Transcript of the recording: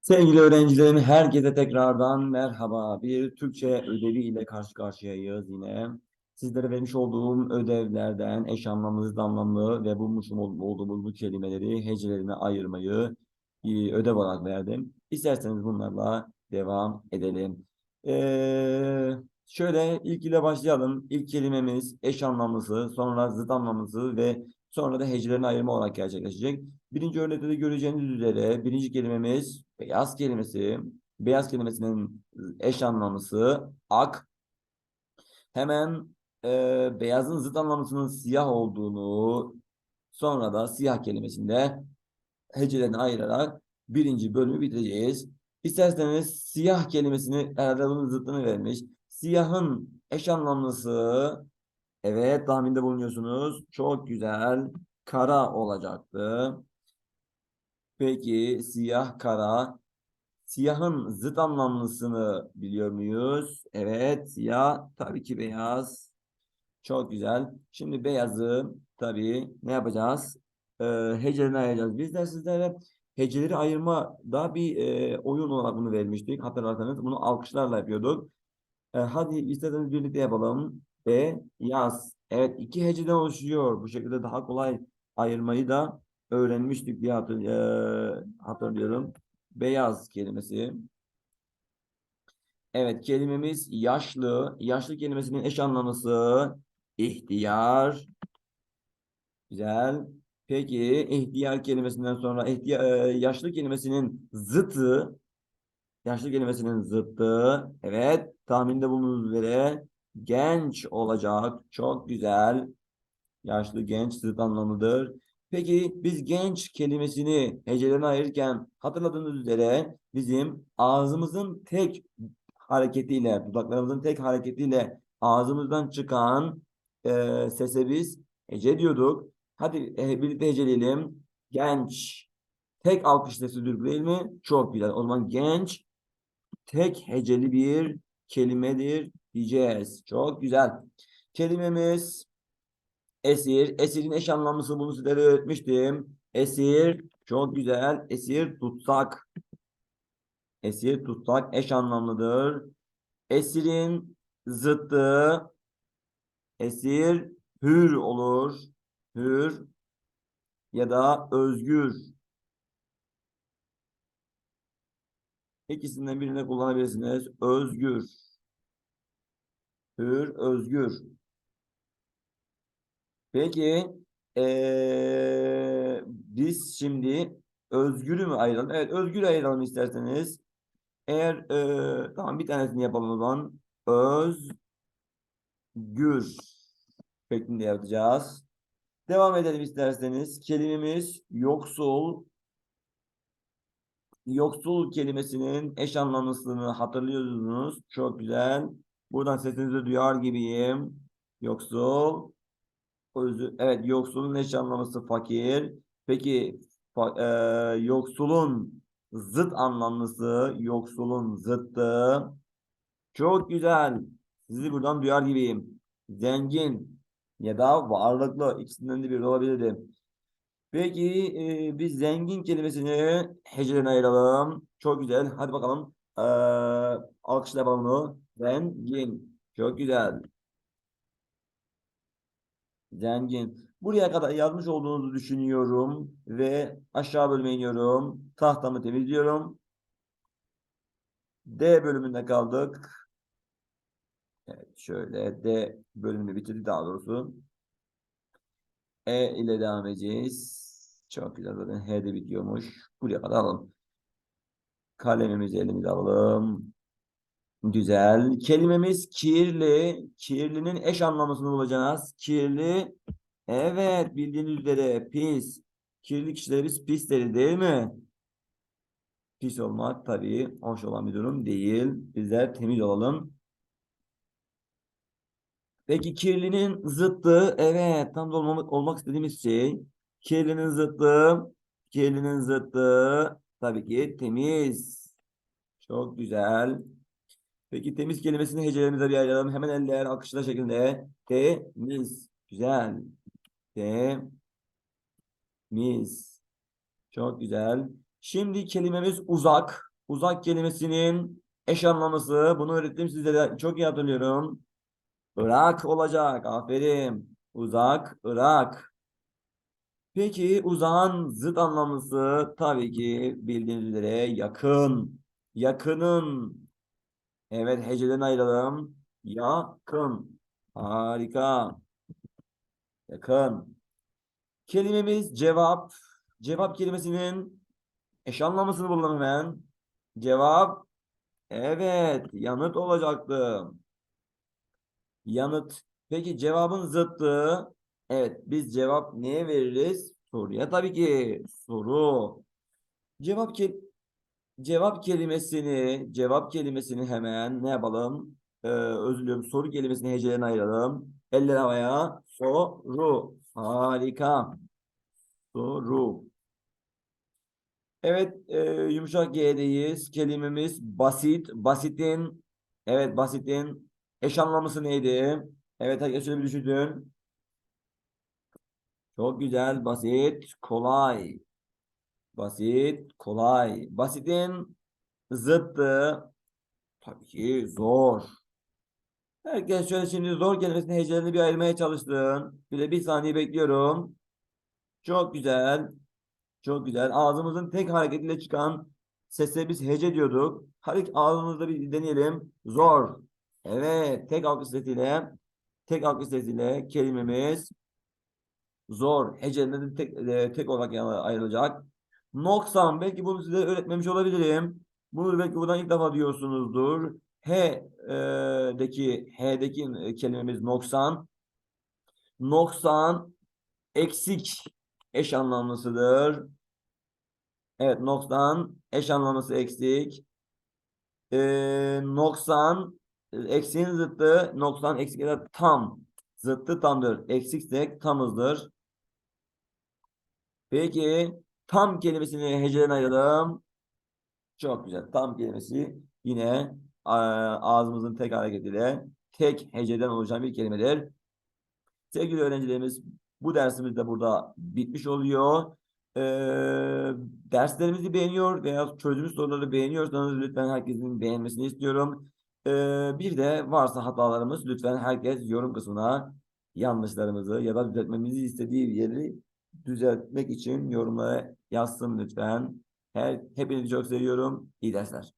Sevgili öğrencilerim, herkese tekrardan merhaba. Bir Türkçe ödevi ile karşı karşıyayız yine. Sizlere vermiş olduğum ödevlerden eş anlamlı, zıt anlamlı ve bulmuş ol- olduğumuz bu kelimeleri hecelerine ayırmayı e, ödev olarak verdim. İsterseniz bunlarla devam edelim. Ee, şöyle ilk ile başlayalım. İlk kelimemiz eş anlamlısı, sonra zıt anlamlısı ve sonra da hecelerine ayırma olarak gerçekleşecek. Birinci örnekte de göreceğiniz üzere birinci kelimemiz beyaz kelimesi. Beyaz kelimesinin eş anlamlısı ak. Hemen e, beyazın zıt anlamlısının siyah olduğunu sonra da siyah kelimesinde hecelerini ayırarak birinci bölümü bitireceğiz. İsterseniz siyah kelimesini herhalde bunun zıttını vermiş. Siyahın eş anlamlısı evet tahminde bulunuyorsunuz. Çok güzel. Kara olacaktı. Peki siyah kara. Siyahın zıt anlamlısını biliyor muyuz? Evet siyah tabii ki beyaz. Çok güzel. Şimdi beyazı tabii ne yapacağız? Ee, hecelerini ayıracağız. Biz de sizlere heceleri ayırma da bir e, oyun olarak bunu vermiştik. Hatırlarsanız bunu alkışlarla yapıyorduk. Ee, hadi isterseniz birlikte yapalım. Beyaz. Evet iki heceden oluşuyor. Bu şekilde daha kolay ayırmayı da öğrenmiştik diye hatırlıyorum. Beyaz kelimesi. Evet kelimemiz yaşlı. Yaşlı kelimesinin eş anlamlısı ihtiyar. Güzel. Peki ihtiyar kelimesinden sonra ihtiya- yaşlı kelimesinin zıtı yaşlı kelimesinin zıttı. Evet tahminde bulunduğunuz üzere genç olacak. Çok güzel. Yaşlı genç zıt anlamlıdır. Peki biz genç kelimesini hecelerine ayırırken hatırladığınız üzere bizim ağzımızın tek hareketiyle, dudaklarımızın tek hareketiyle ağzımızdan çıkan e, sese biz hece diyorduk. Hadi e, birlikte heceleyelim. Genç. Tek alkış sesidir değil mi? Çok güzel. O zaman genç tek heceli bir kelimedir diyeceğiz. Çok güzel. Kelimemiz Esir. Esirin eş anlamlısı bunu sizlere öğretmiştim. Esir. Çok güzel. Esir tutsak. Esir tutsak eş anlamlıdır. Esirin zıttı. Esir hür olur. Hür ya da özgür. İkisinden birini kullanabilirsiniz. Özgür. Hür, özgür. Peki eee, biz şimdi özgürü mü ayıralım? Evet özgürü ayıralım isterseniz. Eğer eee, tamam bir tanesini yapalım o zaman. Özgür şeklinde yapacağız. Devam edelim isterseniz. Kelimemiz yoksul. Yoksul kelimesinin eş anlamlısını hatırlıyorsunuz. Çok güzel. Buradan sesinizi duyar gibiyim. Yoksul. Özü, evet yoksulun eş anlamlısı fakir. Peki fa- eee, yoksulun zıt anlamlısı yoksulun zıttı. Çok güzel. Sizi buradan duyar gibiyim. Zengin ya da varlıklı ikisinden de biri olabilirdi. Peki eee, biz zengin kelimesini hecelerine ayıralım. Çok güzel. Hadi bakalım. Eee alkışla yapalım bunu. Zengin. Çok güzel. Zengin. Buraya kadar yazmış olduğunuzu düşünüyorum ve aşağı bölüme iniyorum. Tahtamı temizliyorum. D bölümünde kaldık. Evet, şöyle D bölümünü bitirdik daha doğrusu. E ile devam edeceğiz. Çok güzel zaten H'de bitiyormuş. Buraya kadar alalım. Kalemimizi elimize alalım. Güzel. Kelimemiz kirli. Kirlinin eş anlamlısını bulacağız. Kirli. Evet bildiğiniz üzere pis. Kirli kişilere biz pis deriz değil mi? Pis olmak tabii hoş olan bir durum değil. Bizler temiz olalım. Peki kirlinin zıttı evet tam da olmamak, olmak istediğimiz şey. Kirlinin zıttı kirlinin zıttı tabii ki temiz. Çok güzel. Peki temiz kelimesini hecelerimize bir ayıralım. Hemen eller alkışlar şeklinde. Temiz. Güzel. Temiz. Çok güzel. Şimdi kelimemiz uzak. Uzak kelimesinin eş anlamlısı. Bunu öğrettim sizlere. Çok iyi hatırlıyorum. Irak olacak. Aferin. Uzak, Irak. Peki uzağın zıt anlamlısı tabii ki bildiğiniz üzere yakın. Yakının. Evet heceden ayıralım. Yakın. Harika. Yakın. Kelimemiz cevap. Cevap kelimesinin eş anlamlısını bulalım hemen. Cevap. Evet. Yanıt olacaktı. Yanıt. Peki cevabın zıttı. Evet. Biz cevap neye veririz? Soruya tabii ki. Soru. Cevap ke cevap kelimesini cevap kelimesini hemen ne yapalım? Ee, özür diliyorum. Soru kelimesini hecelerine ayıralım. Eller havaya. Soru. Harika. Soru. Evet, e, yumuşak G'deyiz. Kelimemiz basit. Basitin, evet basitin eş anlamlısı neydi? Evet, herkes şöyle bir düşünün. Çok güzel, basit, kolay. Basit, kolay. Basitin zıttı tabii ki zor. Herkes şöyle şimdi zor kelimesini hecelerini bir ayırmaya çalıştın. Bir de bir saniye bekliyorum. Çok güzel. Çok güzel. Ağzımızın tek hareketiyle çıkan sese biz hece diyorduk. Hadi ağzımızda bir deneyelim. Zor. Evet. Tek alkış sesiyle tek alkış sesiyle kelimemiz zor. Hecelerinde tek, e, tek olarak ayrılacak. Noksan. Belki bunu size öğretmemiş olabilirim. Bunu belki buradan ilk defa diyorsunuzdur. E, deki H'deki e, kelimemiz noksan. Noksan eksik eş anlamlısıdır. Evet, noksan eş anlamlısı eksik. Ee, noksan eksiğin zıttı noksan eksik ya da tam. Zıttı tamdır. Eksiksek tamızdır. Peki tam kelimesini heceden ayıralım. Çok güzel. Tam kelimesi yine a- ağzımızın tek hareketiyle tek heceden oluşan bir kelimedir. Sevgili öğrencilerimiz bu dersimiz de burada bitmiş oluyor. Ee, derslerimizi beğeniyor veya çözümlü soruları beğeniyorsanız lütfen herkesin beğenmesini istiyorum. Ee, bir de varsa hatalarımız lütfen herkes yorum kısmına yanlışlarımızı ya da düzeltmemizi istediği yeri düzeltmek için yorumlara yazsın lütfen. Her, hepinizi çok seviyorum. İyi dersler.